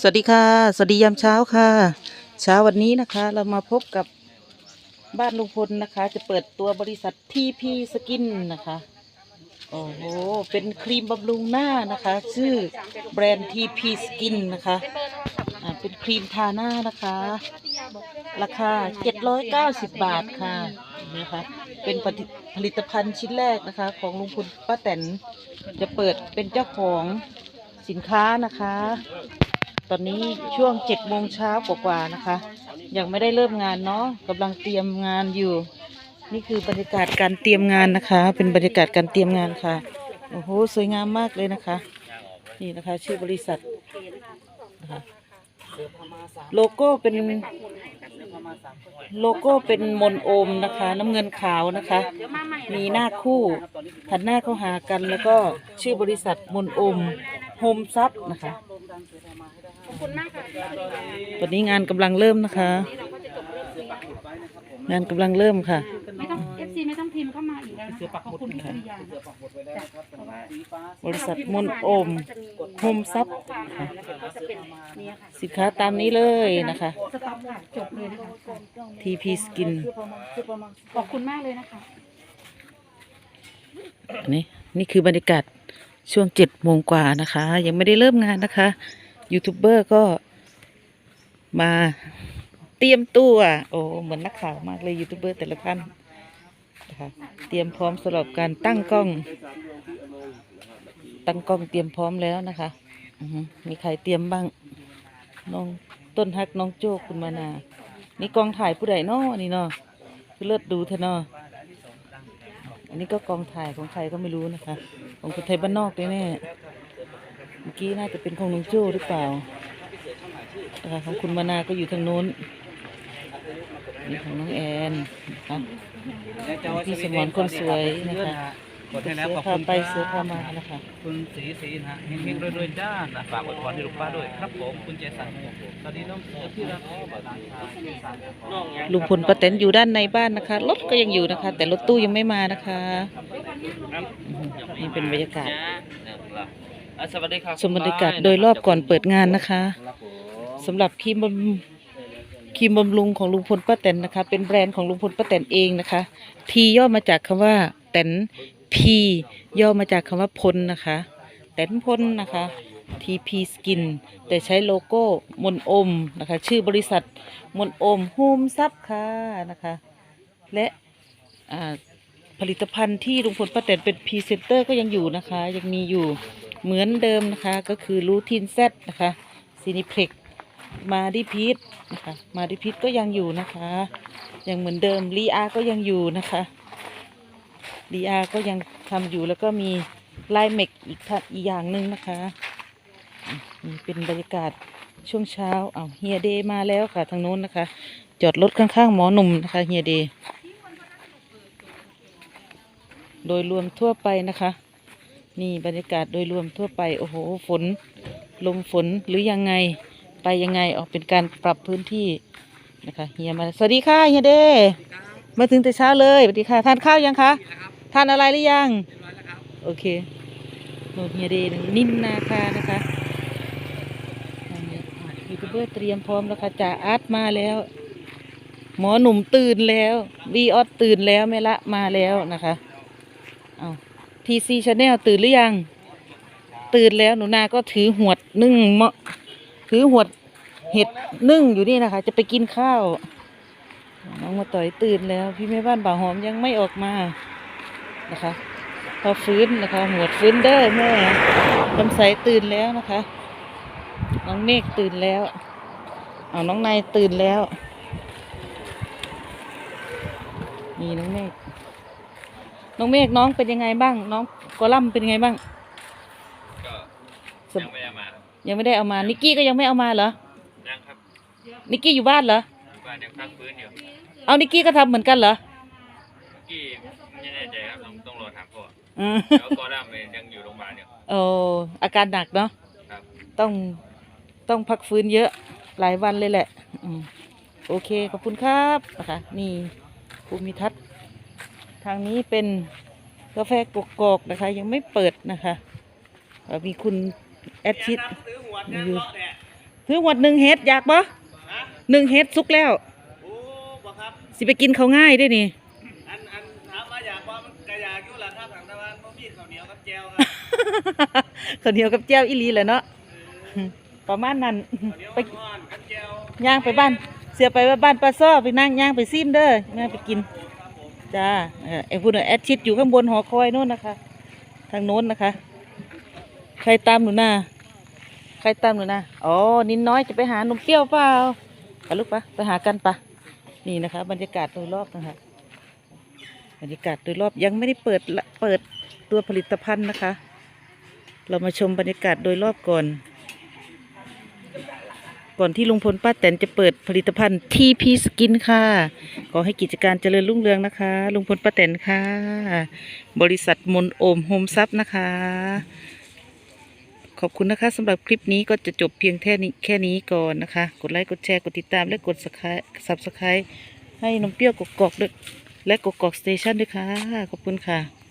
สวัสดีค่ะ สวัสดียามเช้าค่ะ เช้าวันนี้นะคะ เรามาพบกับบ้านลุงพลนะคะ จะเปิดตัวบริษัททีพีสกินนะคะ โอ้โห เป็นครีมบำรุงหน้านะคะ ชื่อแบรนด์ทีพีสกินนะคะอ่าเป็นครีมทาหน้านะคะ ราคา 790 บาทค่ะนี่นะคะ เป็นผลิตผลิตภัณฑ์ชิ้นแรกนะคะ ของลุงพลป้าแตนจะเปิดเป็นเจ้าของ สินค้านะคะ ตอนนี้ช่วงเจ็ดโมงเช้ากว่าๆนะคะ ยังไม่ได้เริ่มงานเนาะกำลังเตรียมงานอยู่ นี่คือบรรยากาศการเตรียมงานนะคะ เป็นบรรยากาศการเตรียมงานค่ะโอ้โหสวยงามมากเลยนะคะ นี่นะคะ ชื่อบริษัทนะคะโลโก้เป็นโลโก้เป็นมนโอมนะคะ น้ำเงินขาวนะคะ มีหน้าคู่หันหน้าเข้าหากันแล้วก็ชื่อบริษัทมนโอม โฮมซับนะคะขอบคุณมากค่ะตอนนี้งานกำลังเริ่มนะคะ งานกำลังเริ่มค่ะ ไม่ต้อง FC ไม่ต้องพิมพ์เข้ามาอีกแล้วนะคะขอบคุณพี่ปริยาเพราะว่าบริษัทมนโอมโฮมซับค่ะแล้วก็จะเป็นเนี่ยค่ะสินค้าตามนี้เลยนะคะ สต็อปค่ะจบเลยนะคะ TP Skin ขอบคุณมากเลยนะคะอันนี้นี่คือบรรยากาศ ช่วงเจ็ดโมงกว่านะคะ ยังไม่ได้เริ่มงานนะคะยูทูบเบอร์ก็มาเตรียมตัวโอ้เหมือนนักข่าวมากเลยยูทูบเบอร์แต่ละท่านนะคะเตรียมพร้อมสำหรับการตั้งกล้อง ตั้งกล้องเตรียมพร้อมแล้วนะคะมีใครเตรียมบ้างน้องต้นฮักน้องโจ้คุณมานา นี่กองถ่ายผู้ใดนาะนี่เนาะคือเลิศดูเถอะเนาะ อันนี้ก็กองถ่ายของใครก็ไม่รู้นะคะ ของคนไทยบ้านนอกแน่ๆเมื่อกี้น่าจะเป็นของลุงโจ้หรือเปล่านะคะของคุณมานาก็อยู่ทางโน้นนี่ของน้องแอนนะคะพี่สมรคนสวยนะคะ กดให้แล้วเสืขออบพาคุณไปครับเสือพามานะคะคุณสีสีนะฮะเฮงๆรวยๆจ้านะฝากอวยพรให้ลูกป้าด้วยครับผมคุณเจสันตอนนี้น้องเสือที่รักน้องยังลุงพลป้าแตนอยู่ด้านในบ้านนะคะรถก็ยังอยู่นะคะ แต่รถตู้ยังไม่มานะคะอืมนี่เป็นบรรยากาศอะสวัสดีครับชมบรรยากาศโดยรอบก่อนเปิดงานนะคะครับผมสำหรับครีมบำครีมบำรุงของลุงพลป้าแตนนะคะ เป็นแบรนด์ของลุงพลป้าแตนเองนะคะ ทีย่อมาจากคำว่าแตน พีย่อมาจากคำว่าพลนะคะแตนพลนะคะ TP Skin แต่ใช้โลโก้มนอมนะคะ ชื่อบริษัทมนอมโฮมซับค่ะนะคะ และผลิตภัณฑ์ที่ลุงพลป้าแตนเป็นพรีเซนเตอร์ก็ยังอยู่นะคะ ยังมีอยู่เหมือนเดิมนะคะ ก็คือรูทินเซตนะคะซีนิเพล็กมาดิพีทนะคะมาดิพีทก็ยังอยู่นะคะ ยังเหมือนเดิมลีอาก็ยังอยู่นะคะ ลีอาก็ยังทำอยู่แล้วก็มีไลายเมกอีกท่าอีกอย่างหนึ่งนะคะมนี่เป็นบรรยากาศช่วงเช้าเอาเฮียเดมาแล้วค่ะทางโน้นนะคะ จอดรถข้างๆหมอหนุ่มนะคะเฮียเดโดยรวมทั่วไปนะคะ นี่บรรยากาศโดยรวมทั่วไปโอ้โหฝนลมฝนหรือยังไงไปยังไงออกเป็นการปรับพื้นที่นะคะเฮียมาสวัสดีค่ะเฮียเดมาถึงแต่เช้าเลยสวัสดีค่ะทานข้าวยังคะ ทานอะไรหรือยังโอเคโนนเฮียเดนิ่มนาคานะคะยูทูบเบอร์เตรียมพร้อมแล้วค่ะจ่าอาร์ตมาแล้ว หมอหนุ่มตื่นแล้ววีออสตื่นแล้วแม่ละมาแล้วนะคะเอาทีซีชาแนลตื่นหรือยัง ตื่นแล้วหนูนาก็ถือหวดนึ่งเมาะถือหวดเห็ดนึ่งอยู่นี่นะคะ จะไปกินข้าวน้องมาต่อยตื่นแล้ว พี่แม่บ้านบ่าวหอมยังไม่ออกมา นะคะ พอฟื้นนะคะหวดฟื้นเด้อแม่ลำใสตื่นแล้วนะคะ น้องเมฆตื่นแล้วเอาน้องนายตื่นแล้วนี่น้องเมฆน้องเมฆน้องเป็นยังไงบ้าง น้องกอลัมน์เป็นยังไงบ้างก็ยังไม่ได้มาครับยังไม่ได้เอามานิกกี้ก็ยังไม่เอามาเหรอยังครับนิกกี้อยู่บ้านเหรออยู่บ้านยังพักฟื้นอยู่เอานิกกี้ก็ทำเหมือนกันเหรอ กี่ไม่แน่ใจครับต้องต้องรอถามพ่ออืมแล้วก็ด้ามเองยังอยู่โรงพยาบาลอยู่โอ้อาการหนักเนาะครับ ต้องต้องพักฟื้นเยอะหลายวันเลยแหละอืมโอเค ขอบคุณครับนะคะนี่ภูมิทัศน์ ทางนี้เป็นกาแฟกกอกๆนะคะ ยังไม่เปิดนะคะเอ่อมีคุณแอดชิดอยู่ถือหวดหนึ่งเฮ็ดอยากบ่หนึ่งเฮ็ดสุกแล้ว โอ้บ่ครับ สิไปกินเขาวง่ายได้นี่อัน ข้าวเหนียวกับแจ้วอีหลีแหละเนาะประมาณนั้นไปย่างไปบ้าน เสียไปบ้านป้าซ้อไปนั่งย่างไปซิมเด้อย่างไปกินจ้าเออไอ้พูดน่ะแอดชิดอยู่ข้างบนหอคอยโน่นนะคะ ทางโน้นนะคะ ใครตามหนูนาใครตามหนูนาอ๋อนินน้อยจะไปหานมเปรี้ยวเปล่าไปลูกปะไปหากันปะนี่นะคะ บรรยากาศโดยรอบนะคะบรรยากาศโดยรอบยังไม่ได้เปิดเปิดตัวผลิตภัณฑ์นะคะ เรามาชมบรรยากาศโดยรอบก่อน ก่อนที่ลุงพลป้าแตนจะเปิดผลิตภัณฑ์ TP Skin ค่ะ ขอให้กิจการเจริญรุ่งเรืองนะคะ ลุงพลป้าแตนค่ะ บริษัทมนโอมโฮมซับนะคะ ขอบคุณนะคะสำหรับคลิปนี้ก็จะจบเพียงแค่นี้แค่นี้ก่อนนะคะ กดไลค์กดแชร์กดติดตามและกดซับสไครต์ให้น้องเปรี้ยวกกอกด้วยและกกอกสเตชันด้วยค่ะ ขอบคุณค่ะ